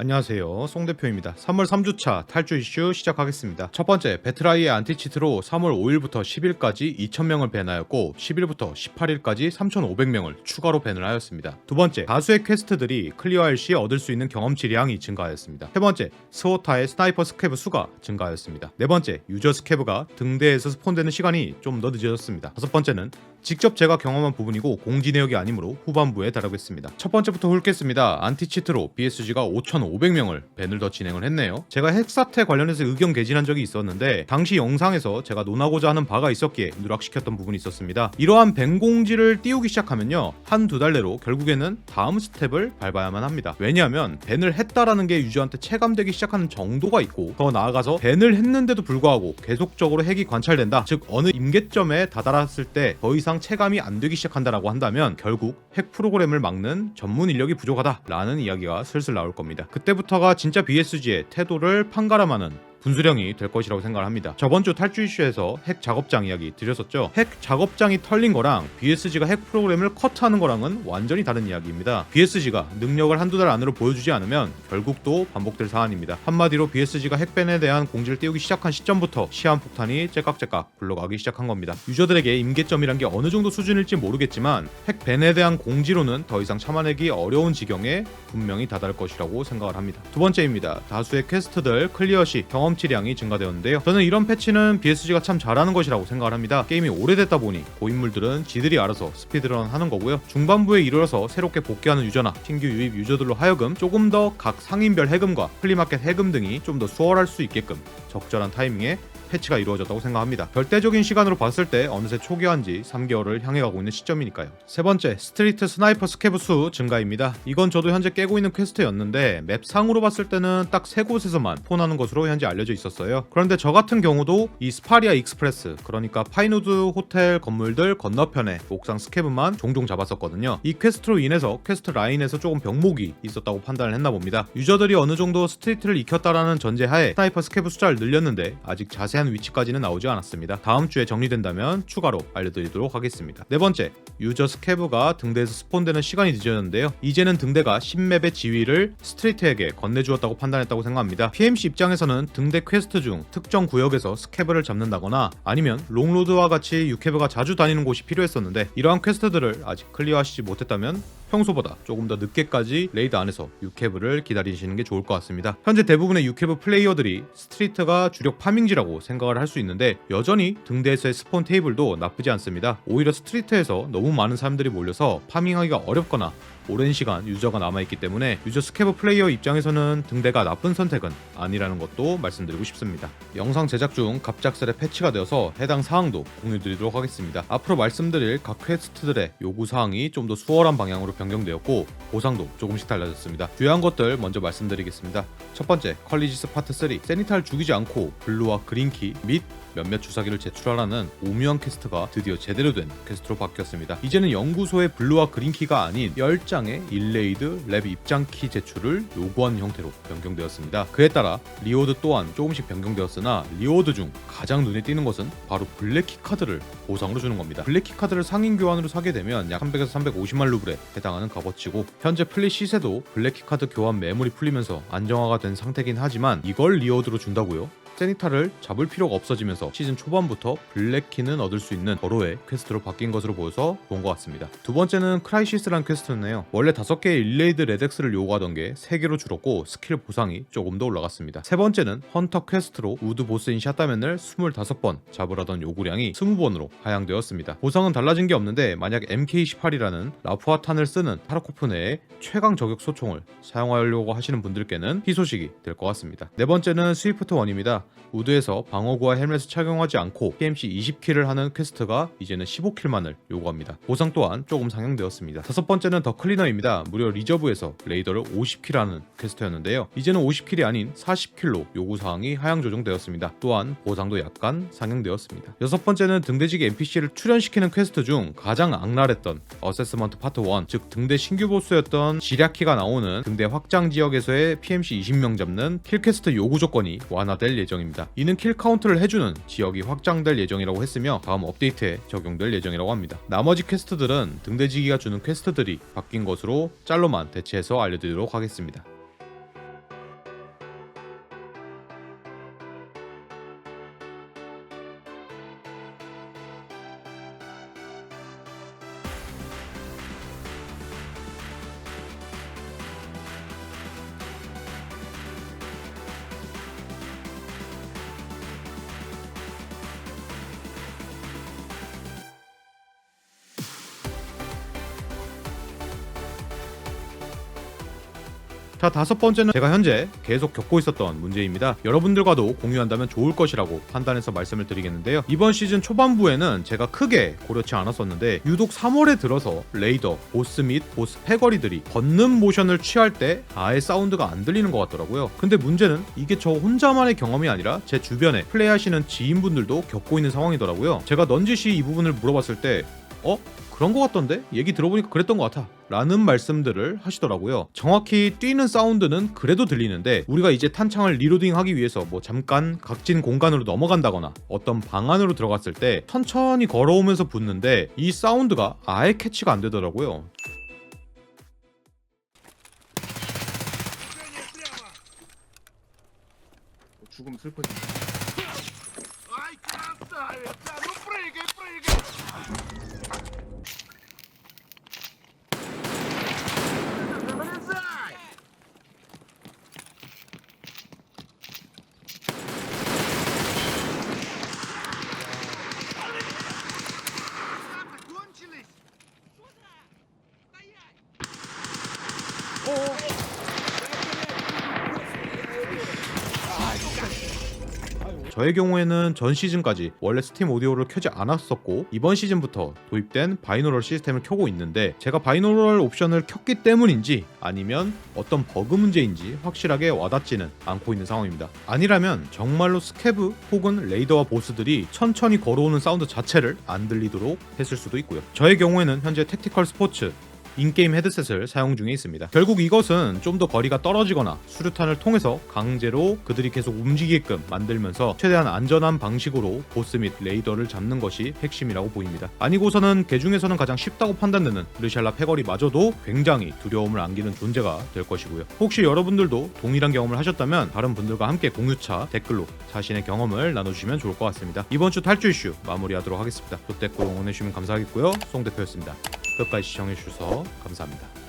안녕하세요. 송 대표입니다. 3월 3주차 탈주 이슈 시작하겠습니다. 첫 번째, 배트라이의 안티치트로 3월 5일부터 10일까지 2,000명을 밴하였고 10일부터 18일까지 3,500명을 추가로 밴을 하였습니다. 두 번째, 다수의 퀘스트들이 클리어할 시 얻을 수 있는 경험치량이 증가하였습니다. 세 번째, 스호타의 스나이퍼 스캐브 수가 증가하였습니다. 네 번째, 유저 스캐브가 등대에서 스폰되는 시간이 좀 더 늦어졌습니다. 다섯 번째는 직접 제가 경험한 부분이고 공지 내역이 아니므로 후반부에 다루겠습니다. 첫 번째부터 훑겠습니다. 안티치트로 BSG가 5,500명을 밴을 더 진행을 했네요. 제가 핵사태 관련해서 의견 개진한 적이 있었는데 당시 영상에서 제가 논하고자 하는 바가 있었기에 누락시켰던 부분이 있었습니다. 이러한 밴 공지를 띄우기 시작하면요. 한 두 달 내로 결국에는 다음 스텝을 밟아야만 합니다. 왜냐하면 밴을 했다라는 게 유저한테 체감되기 시작하는 정도가 있고 더 나아가서 밴을 했는데도 불구하고 계속적으로 핵이 관찰된다. 즉 어느 임계점에 다다랐을 때 더 이상 체감이 안 되기 시작한다라고 한다면 결국 핵 프로그램을 막는 전문 인력이 부족하다라는 이야기가 슬슬 나올 겁니다. 그때부터가 진짜 BSG의 태도를 판가름하는 분수령이 될 것이라고 생각을 합니다. 저번 주 탈주 이슈에서 핵 작업장 이야기 드렸었죠. 핵 작업장이 털린 거랑 BSG가 핵 프로그램을 커트하는 거랑은 완전히 다른 이야기입니다. BSG가 능력을 한두 달 안으로 보여주지 않으면 결국 또 반복될 사안입니다. 한마디로 BSG가 핵밴에 대한 공지를 띄우기 시작한 시점부터 시한폭탄이 째깍째깍 굴러가기 시작한 겁니다. 유저들에게 임계점이란 게 어느 정도 수준일지 모르겠지만 핵밴에 대한 공지로는 더 이상 참아내기 어려운 지경에 분명히 다다를 것이라고 생각을 합니다. 두 번째입니다. 다수의 퀘스트들 클리어 시 경험 치량이 증가되었는데요. 저는 이런 패치는 BSG가 참 잘하는 것이라고 생각을 합니다. 게임이 오래됐다 보니 고인물들은 지들이 알아서 스피드런 하는 거고요. 중반부에 이르러서 새롭게 복귀하는 유저나 신규 유입 유저들로 하여금 조금 더 각 상인별 해금과 플리마켓 해금 등이 좀 더 수월할 수 있게끔 적절한 타이밍에 패치가 이루어졌다고 생각합니다. 절대적인 시간으로 봤을 때 어느새 초기화한 지 3개월을 향해 가고 있는 시점이니까요. 세 번째, 스트리트 스나이퍼 스캐브 수 증가입니다. 이건 저도 현재 깨고 있는 퀘스트였는데 맵 상으로 봤을 때는 딱 세 곳에서만 폰하는 것으로 현재 알려져 있었어요. 그런데 저 같은 경우도 이 스파리아 익스프레스, 그러니까 파이누드 호텔 건물들 건너편에 옥상 스캐브만 종종 잡았었거든요. 이 퀘스트로 인해서 퀘스트 라인에서 조금 병목이 있었다고 판단을 했나 봅니다. 유저들이 어느 정도 스트리트를 익혔다라는 전제하에 스나이퍼 스캐브 숫자를 늘렸는데 아직 자세 한 위치까지는 나오지 않았습니다. 다음 주에 정리된다면 추가로 알려드리도록 하겠습니다. 네 번째, 유저 스캐브가 등대에서 스폰되는 시간이 늦어졌는데요. 이제는 등대가 10맵의 지위를 스트리트에게 건네주었다고 판단했다고 생각합니다. PMC 입장에서는 등대 퀘스트 중 특정 구역에서 스캐브를 잡는다거나 아니면 롱로드와 같이 유캐브가 자주 다니는 곳이 필요했었는데 이러한 퀘스트들을 아직 클리어하시지 못했다면 평소보다 조금 더 늦게까지 레이드 안에서 유캐브를 기다리시는 게 좋을 것 같습니다. 현재 대부분의 유캐브 플레이어들이 스트리트가 주력 파밍지라고 생각을 할 수 있는데 여전히 등대에서의 스폰 테이블도 나쁘지 않습니다. 오히려 스트리트에서 너무 많은 사람들이 몰려서 파밍하기가 어렵거나 오랜 시간 유저가 남아있기 때문에 유저 스캐브 플레이어 입장에서는 등대가 나쁜 선택은 아니라는 것도 말씀드리고 싶습니다. 영상 제작 중 갑작스레 패치가 되어서 해당 사항도 공유드리도록 하겠습니다. 앞으로 말씀드릴 각 퀘스트들의 요구 사항이 좀 더 수월한 방향으로 변경되었고 보상도 조금씩 달라졌습니다. 주요한 것들 먼저 말씀드리겠습니다. 첫 번째, 컬리지스 파트 3 세니탈 죽이지 않고 블루와 그린키 및 몇몇 주사기를 제출하라는 오묘한 퀘스트가 드디어 제대로 된 퀘스트로 바뀌었습니다. 이제는 연구소의 블루와 그린키가 아닌 10장 의 일레이드 랩 입장키 제출을 요구하는 형태로 변경되었습니다. 그에 따라 리워드 또한 조금씩 변경되었으나 리워드 중 가장 눈에 띄는 것은 바로 블랙키 카드를 보상으로 주는 겁니다. 블랙키 카드를 상인 교환으로 사게 되면 약 300에서 350만 루블에 해당하는 값어치고 현재 플리 시세도 블랙키 카드 교환 매물이 풀리면서 안정화가 된 상태긴 하지만 이걸 리워드로 준다고요? 세니타를 잡을 필요가 없어지면서 시즌 초반부터 블랙키는 얻을 수 있는 버로의 퀘스트로 바뀐 것으로 보여서 좋은 것 같습니다. 두 번째는 크라이시스라는 퀘스트였네요. 원래 다섯 개의 일레이드 레덱스를 요구하던 게세 개로 줄었고 스킬 보상이 조금 더 올라갔습니다. 세 번째는 헌터 퀘스트로 우드 보스인 샷다맨을 25번 잡으라던 요구량이 20번으로 하향되었습니다. 보상은 달라진 게 없는데 만약 MK18이라는 라프아탄을 쓰는 타르코프 내에 최강 저격 소총을 사용하려고 하시는 분들께는 희소식이 될 것 같습니다. 네 번째는 스위프트 원입니다. 우드에서 방어구와 헬멧을 착용하지 않고 PMC 20킬을 하는 퀘스트가 이제는 15킬만을 요구합니다. 보상 또한 조금 상향되었습니다. 다섯 번째는 더 클리너입니다. 무려 리저브에서 레이더를 50킬 하는 퀘스트였는데요. 이제는 50킬이 아닌 40킬로 요구사항이 하향 조정되었습니다. 또한 보상도 약간 상향되었습니다. 여섯 번째는 등대지기 NPC를 출연시키는 퀘스트 중 가장 악랄했던 어세스먼트 파트 1, 즉 등대 신규 보스였던 지략키가 나오는 등대 확장 지역에서의 PMC 20명 잡는 킬 퀘스트 요구 조건이 완화될 예정입니다. 이는 킬 카운트를 해주는 지역이 확장될 예정이라고 했으며 다음 업데이트에 적용될 예정이라고 합니다. 나머지 퀘스트들은 등대지기가 주는 퀘스트들이 바뀐 것으로 짤로만 대체해서 알려드리도록 하겠습니다. 자 다섯 번째는 제가 현재 계속 겪고 있었던 문제입니다. 여러분들과도 공유한다면 좋을 것이라고 판단해서 말씀을 드리겠는데요. 이번 시즌 초반부에는 제가 크게 고려치 않았었는데 유독 3월에 들어서 레이더, 보스 및 보스 패거리들이 걷는 모션을 취할 때 아예 사운드가 안 들리는 것 같더라고요. 근데 문제는 이게 저 혼자만의 경험이 아니라 제 주변에 플레이하시는 지인분들도 겪고 있는 상황이더라고요. 제가 넌지시 이 부분을 물어봤을 때 어? 그런 것 같던데? 얘기 들어보니까 그랬던 것 같아. 라는 말씀들을 하시더라고요. 정확히 뛰는 사운드는 그래도 들리는데 우리가 이제 탄창을 리로딩 하기 위해서 뭐 잠깐 각진 공간으로 넘어간다거나 어떤 방 안으로 들어갔을 때 천천히 걸어오면서 붙는데 이 사운드가 아예 캐치가 안 되더라고요. 죽음 슬퍼지. Ai, 저의 경우에는 전 시즌까지 원래 스팀 오디오를 켜지 않았었고 이번 시즌부터 도입된 바이노럴 시스템을 켜고 있는데 제가 바이노럴 옵션을 켰기 때문인지 아니면 어떤 버그 문제인지 확실하게 와닿지는 않고 있는 상황입니다. 아니라면 정말로 스캐브 혹은 레이더와 보스들이 천천히 걸어오는 사운드 자체를 안 들리도록 했을 수도 있고요. 저의 경우에는 현재 택티컬 스포츠 인게임 헤드셋을 사용 중에 있습니다. 결국 이것은 좀 더 거리가 떨어지거나 수류탄을 통해서 강제로 그들이 계속 움직이게끔 만들면서 최대한 안전한 방식으로 보스 및 레이더를 잡는 것이 핵심이라고 보입니다. 아니고서는 개 중에서는 가장 쉽다고 판단되는 르샬라 패거리마저도 굉장히 두려움을 안기는 존재가 될 것이고요. 혹시 여러분들도 동일한 경험을 하셨다면 다른 분들과 함께 공유차 댓글로 자신의 경험을 나눠주시면 좋을 것 같습니다. 이번 주 탈주 이슈 마무리하도록 하겠습니다. 또 댓글 응원해주시면 감사하겠고요. 송 대표였습니다. 끝까지 시청해주셔서 감사합니다.